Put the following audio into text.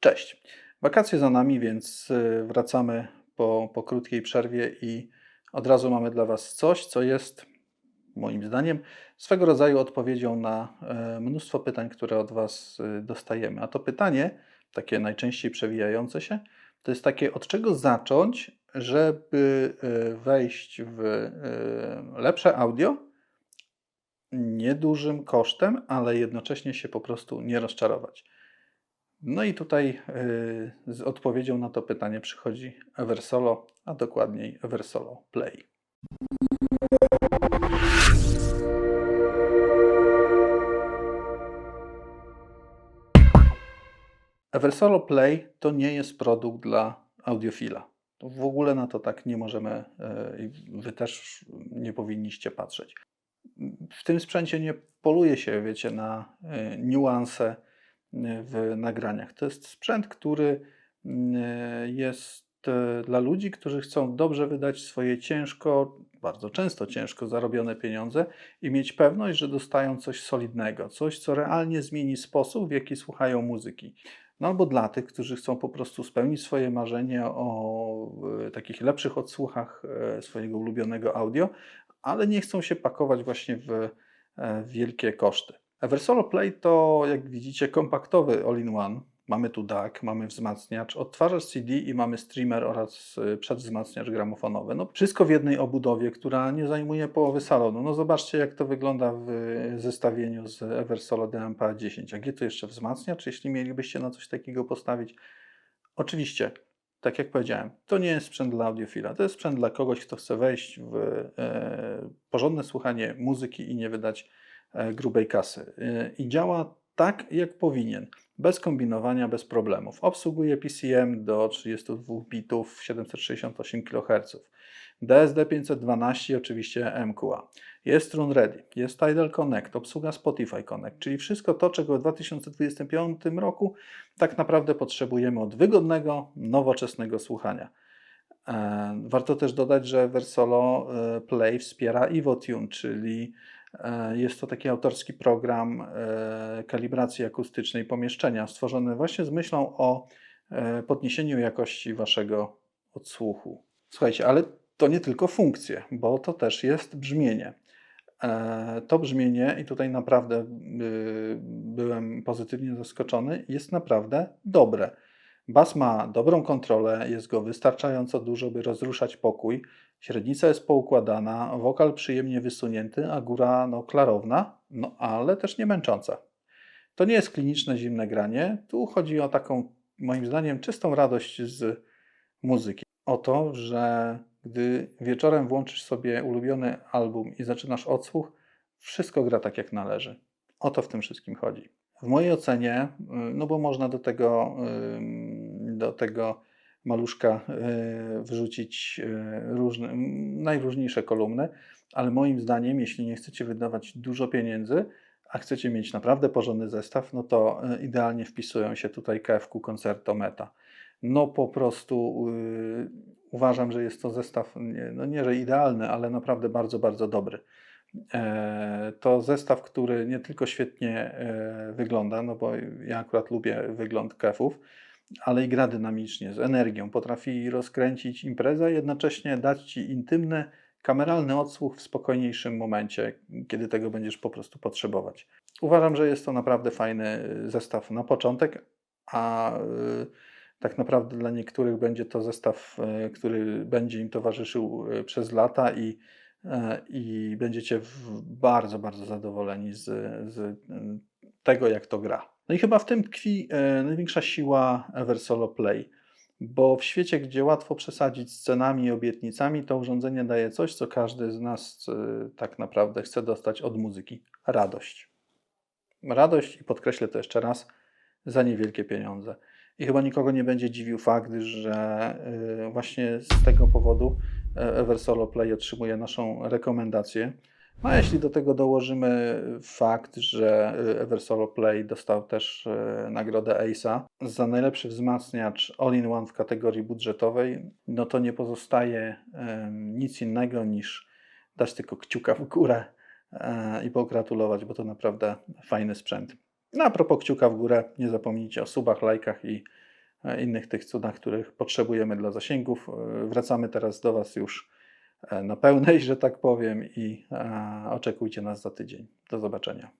Cześć. Wakacje za nami, więc y, wracamy po, po krótkiej przerwie i od razu mamy dla Was coś, co jest moim zdaniem swego rodzaju odpowiedzią na e, mnóstwo pytań, które od Was y, dostajemy. A to pytanie, takie najczęściej przewijające się, to jest takie, od czego zacząć, żeby y, wejść w y, lepsze audio, niedużym kosztem, ale jednocześnie się po prostu nie rozczarować. No i tutaj y, z odpowiedzią na to pytanie przychodzi Eversolo, a dokładniej Eversolo Play. Eversolo Play to nie jest produkt dla audiofila. W ogóle na to tak nie możemy y, i wy też nie powinniście patrzeć. W tym sprzęcie nie poluje się, wiecie, na y, niuanse w nagraniach. To jest sprzęt, który mm, jest e, dla ludzi, którzy chcą dobrze wydać swoje ciężko, bardzo często ciężko zarobione pieniądze i mieć pewność, że dostają coś solidnego, coś, co realnie zmieni sposób, w jaki słuchają muzyki. No albo dla tych, którzy chcą po prostu spełnić swoje marzenie o e, takich lepszych odsłuchach e, swojego ulubionego audio, ale nie chcą się pakować właśnie w wielkie koszty. Eversolo Play to, jak widzicie, kompaktowy all-in-one. Mamy tu DAC, mamy wzmacniacz, odtwarzacz CD i mamy streamer oraz y, przedwzmacniacz gramofonowy. No, wszystko w jednej obudowie, która nie zajmuje połowy salonu. No zobaczcie, jak to wygląda w zestawieniu z Eversolo DMPA 10. A gdzie tu jeszcze wzmacniacz, jeśli mielibyście na coś takiego postawić? Oczywiście, tak jak powiedziałem, to nie jest sprzęt dla audiofila. To jest sprzęt dla kogoś, kto chce wejść w e, porządne słuchanie muzyki i nie wydać grubej kasy. E, I działa tak, jak powinien. Bez kombinowania, bez problemów. Obsługuje PCM do 32 bitów 768 kHz. DSD 512 i oczywiście MQA. Jest Run Ready, jest Tidal Connect, obsługa Spotify Connect, czyli wszystko to, czego w 2025 roku tak naprawdę potrzebujemy od wygodnego, nowoczesnego słuchania. E, warto też dodać, że Versolo Play wspiera EvoTune, czyli E, jest to taki autorski program e, kalibracji akustycznej pomieszczenia, stworzony właśnie z myślą o e, podniesieniu jakości waszego odsłuchu. Słuchajcie, ale to nie tylko funkcje, bo to też jest brzmienie. To brzmienie, i tutaj naprawdę byłem pozytywnie zaskoczony, jest naprawdę dobre. Bas ma dobrą kontrolę, jest go wystarczająco dużo, by rozruszać pokój. Średnica jest poukładana, wokal przyjemnie wysunięty, a góra no, klarowna, no ale też nie męcząca. To nie jest kliniczne zimne granie, tu chodzi o taką, moim zdaniem, czystą radość z muzyki. O to, że gdy wieczorem włączysz sobie ulubiony album i zaczynasz odsłuch, wszystko gra tak jak należy. O to w tym wszystkim chodzi. W mojej ocenie, y, no bo można do tego, do tego maluszka y, wrzucić y, różne, najróżniejsze kolumny, ale moim zdaniem, jeśli nie chcecie wydawać dużo pieniędzy, a chcecie mieć naprawdę porządny zestaw, no to idealnie wpisują się tutaj KFQ Concerto Meta. No po prostu yy, uważam, że jest to zestaw, nie, no nie że idealny, ale naprawdę bardzo, bardzo dobry. E, to zestaw, który nie tylko świetnie e, wygląda, no bo ja akurat lubię wygląd kefów, ale i gra dynamicznie, z energią. Potrafi rozkręcić imprezę, jednocześnie dać Ci intymny, kameralny odsłuch w spokojniejszym momencie, kiedy tego będziesz po prostu potrzebować. Uważam, że jest to naprawdę fajny zestaw na początek, a e, tak naprawdę dla niektórych będzie to zestaw, który będzie im towarzyszył przez lata i i będziecie bardzo, bardzo zadowoleni z, z tego, jak to gra. No i chyba w tym tkwi e, największa siła Eversolo Play, bo w świecie, gdzie łatwo przesadzić z cenami i obietnicami, to urządzenie daje coś, co każdy z nas e, tak naprawdę chce dostać od muzyki. Radość. Radość i podkreślę to jeszcze raz, za niewielkie pieniądze. I chyba nikogo nie będzie dziwił fakt, że właśnie z tego powodu Eversolo Play otrzymuje naszą rekomendację. No jeśli do tego dołożymy fakt, że Eversolo Play dostał też e, nagrodę ACE'a za najlepszy wzmacniacz all-in-one w kategorii budżetowej, no to nie pozostaje nic innego niż dać tylko kciuka w górę e, i pogratulować, bo to naprawdę fajny sprzęt. No a propos kciuka w górę, nie zapomnijcie o subach, lajkach i e, innych tych cudach, których potrzebujemy dla zasięgów. E, Wracamy teraz do Was już e, na pełnej, że tak powiem, i e, oczekujcie nas za tydzień. Do zobaczenia.